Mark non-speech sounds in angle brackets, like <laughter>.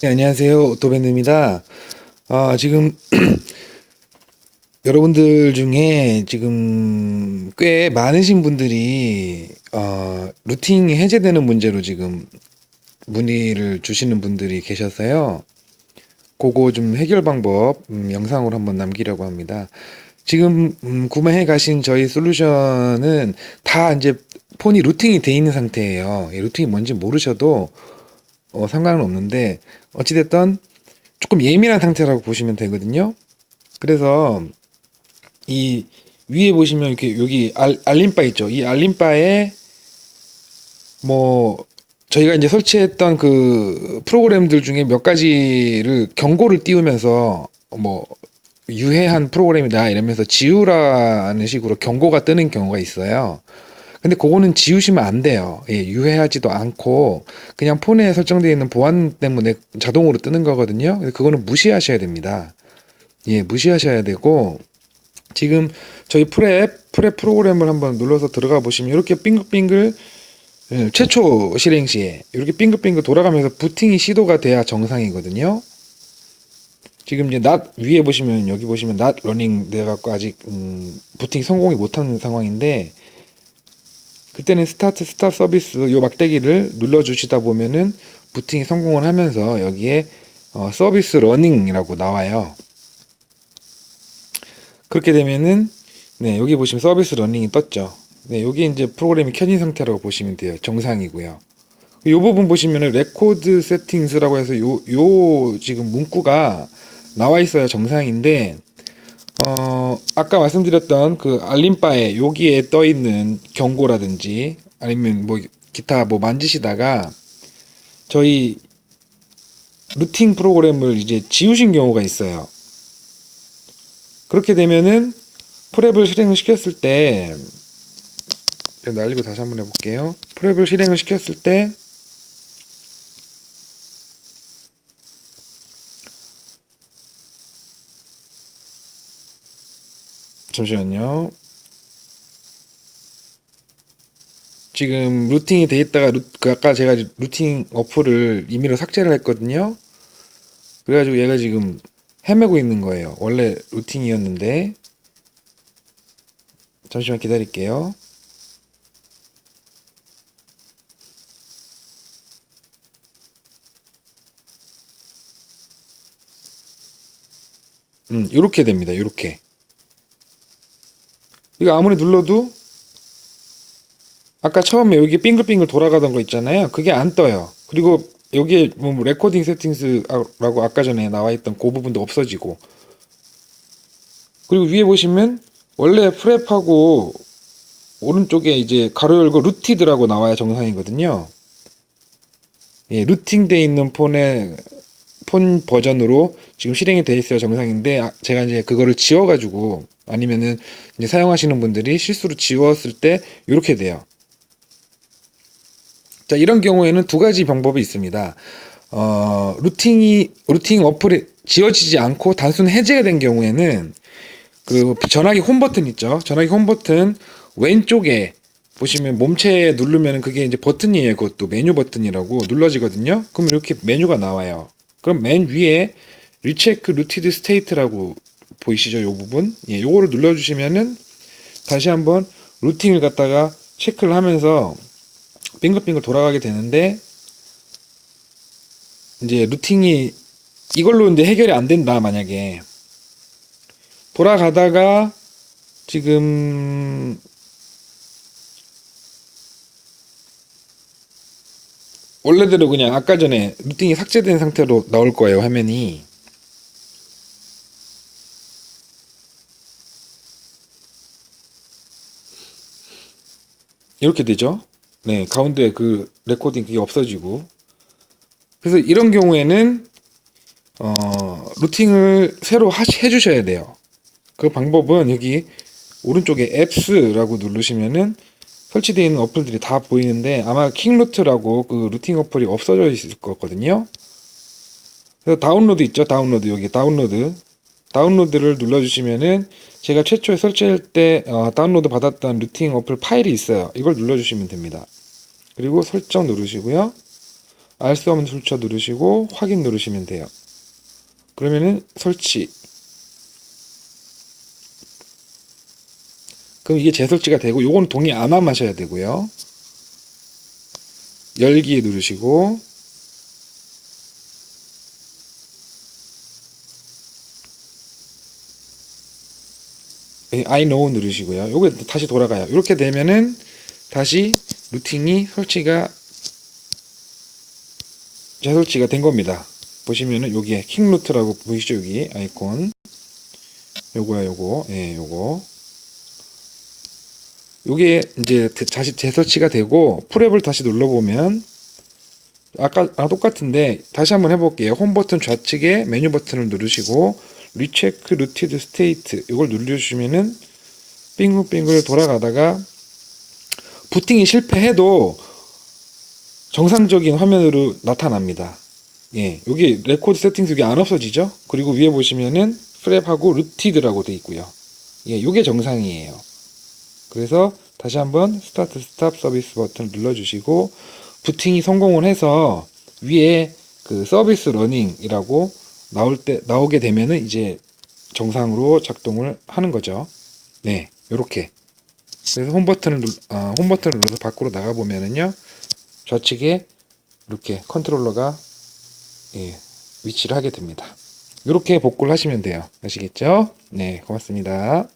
네, 안녕하세요. 오토밴드입니다. 아, 지금 <clears throat> 여러분들 중에 지금 꽤 많으신 분들이 어, 루팅이 해제되는 문제로 지금 문의를 주시는 분들이 계셔서요. 그거 좀 해결 방법 음, 영상으로 한번 남기려고 합니다. 지금 음, 구매해 가신 저희 솔루션은 다 이제 폰이 루팅이 돼 있는 상태예요. 이 루팅이 뭔지 모르셔도 어, 상관은 없는데 어찌됐든 조금 예민한 상태라고 보시면 되거든요. 그래서 이 위에 보시면 이렇게 여기 알, 알림바 있죠. 이 알림바에 뭐 저희가 이제 설치했던 그 프로그램들 중에 몇 가지를 경고를 띄우면서 뭐 유해한 프로그램이다 이러면서 지우라는 식으로 경고가 뜨는 경우가 있어요. 근데 그거는 지우시면 안 돼요. 예, 유해하지도 않고 그냥 폰에 설정되어 있는 보안 때문에 자동으로 뜨는 거거든요. 그거는 무시하셔야 됩니다. 예, 무시하셔야 되고 지금 저희 프랩 프랩 프로그램을 한번 눌러서 들어가 보시면 이렇게 빙글빙글 예, 최초 실행 시에 이렇게 빙글빙글 돌아가면서 부팅이 시도가 돼야 정상이거든요. 지금 이제 not 위에 보시면 여기 보시면 not running 돼 갖고 아직 음, 부팅 성공이 못한 상황인데 그때는 스타트 스탑 서비스 요 막대기를 눌러 주시다 보면은 부팅이 성공을 하면서 여기에 어, 서비스 러닝이라고 나와요. 그렇게 되면은 네, 여기 보시면 서비스 러닝이 떴죠. 네, 여기 이제 프로그램이 켜진 상태라고 보시면 돼요. 정상이고요. 이 부분 보시면은 레코드 세팅스라고 해서 요, 요 지금 문구가 나와 있어야 정상인데 어, 아까 말씀드렸던 그 알림바에 여기에 떠 있는 경고라든지 아니면 뭐 기타 뭐 만지시다가 저희 루팅 프로그램을 이제 지우신 경우가 있어요. 그렇게 되면은 프랩을 실행을 시켰을 때 날리고 다시 한번 해볼게요. 프랩을 실행을 시켰을 때 잠시만요. 지금 루팅이 돼 있다가 루, 그 아까 제가 루팅 어플을 임의로 삭제를 했거든요. 그래가지고 얘가 지금 헤매고 있는 거예요. 원래 루팅이었는데 잠시만 기다릴게요. 음, 이렇게 됩니다. 이렇게. 이거 아무리 눌러도 아까 처음에 여기 빙글빙글 돌아가던 거 있잖아요. 그게 안 떠요. 그리고 여기에 뭐 레코딩 세팅스라고 아까 전에 나와 있던 그 부분도 없어지고 그리고 위에 보시면 원래 프랩하고 오른쪽에 이제 가로 열고 루티드라고 나와야 정상이거든요. 예, 루팅돼 있는 폰에 폰 버전으로 지금 실행이 돼 있어야 정상인데 아, 제가 이제 그거를 지워가지고 아니면은 이제 사용하시는 분들이 실수로 지웠을 때 이렇게 돼요. 자 이런 경우에는 두 가지 방법이 있습니다. 어, 루팅이 루팅 어플이 지워지지 않고 단순 해제가 된 경우에는 그 전화기 홈 버튼 있죠. 전화기 홈 버튼 왼쪽에 보시면 몸체에 누르면 그게 이제 버튼이에요. 그것도 메뉴 버튼이라고 눌러지거든요. 그럼 이렇게 메뉴가 나와요. 그럼 맨 위에 리체크 루티드 스테이트라고 보이시죠? 요 부분. 예, 요거를 눌러주시면은 다시 한번 루팅을 갖다가 체크를 하면서 빙글빙글 돌아가게 되는데 이제 루팅이 이걸로 이제 해결이 안 된다 만약에 돌아가다가 지금 원래대로 그냥 아까 전에 루팅이 삭제된 상태로 나올 거예요 화면이 이렇게 되죠 네 가운데 그 레코딩 그게 없어지고 그래서 이런 경우에는 어 루팅을 새로 하시, 해주셔야 돼요 그 방법은 여기 오른쪽에 앱스라고 누르시면은 설치되어 있는 어플들이 다 보이는데 아마 킹루트라고 그 루팅 어플이 없어져 있을 거거든요. 그래서 다운로드 있죠? 다운로드 여기 다운로드 다운로드를 눌러주시면은 제가 최초에 설치할 때 어, 다운로드 받았던 루팅 어플 파일이 있어요. 이걸 눌러주시면 됩니다. 그리고 설정 누르시고요. 알 수 없는 출처 누르시고 확인 누르시면 돼요. 그러면은 설치. 그럼 이게 재설치가 되고 요거는 동의 안 하셔야 되고요. 열기 누르시고 I know 누르시고요. 요거 다시 돌아가요. 이렇게 되면은 다시 루팅이 설치가 재설치가 된 겁니다. 보시면은 여기에 킹 루트라고 보이시죠 여기 아이콘 요거야 요거 예 요거 요게 이제 대- 다시 재설치가 되고 프랩을 다시 눌러 보면 아까 아 똑같은데 다시 한번 해 볼게요 홈 버튼 좌측에 메뉴 버튼을 누르시고 리체크 루티드 스테이트 이걸 누르시면은 빙글빙글 돌아가다가 부팅이 실패해도 정상적인 화면으로 나타납니다. 예, 여기 레코드 세팅스 여기 안 없어지죠? 그리고 위에 보시면은 프랩하고 루티드라고 돼 있고요. 예, 요게 정상이에요. 그래서 다시 한번 스타트 스탑 서비스 버튼을 눌러주시고 부팅이 성공을 해서 위에 그 서비스 러닝이라고 나올 때 나오게 되면은 이제 정상으로 작동을 하는 거죠. 네, 요렇게. 그래서 홈 버튼을 눌, 아, 홈 버튼을 눌러서 밖으로 나가 보면은요 좌측에 이렇게 컨트롤러가 예, 위치를 하게 됩니다. 이렇게 복구를 하시면 돼요. 아시겠죠? 네, 고맙습니다.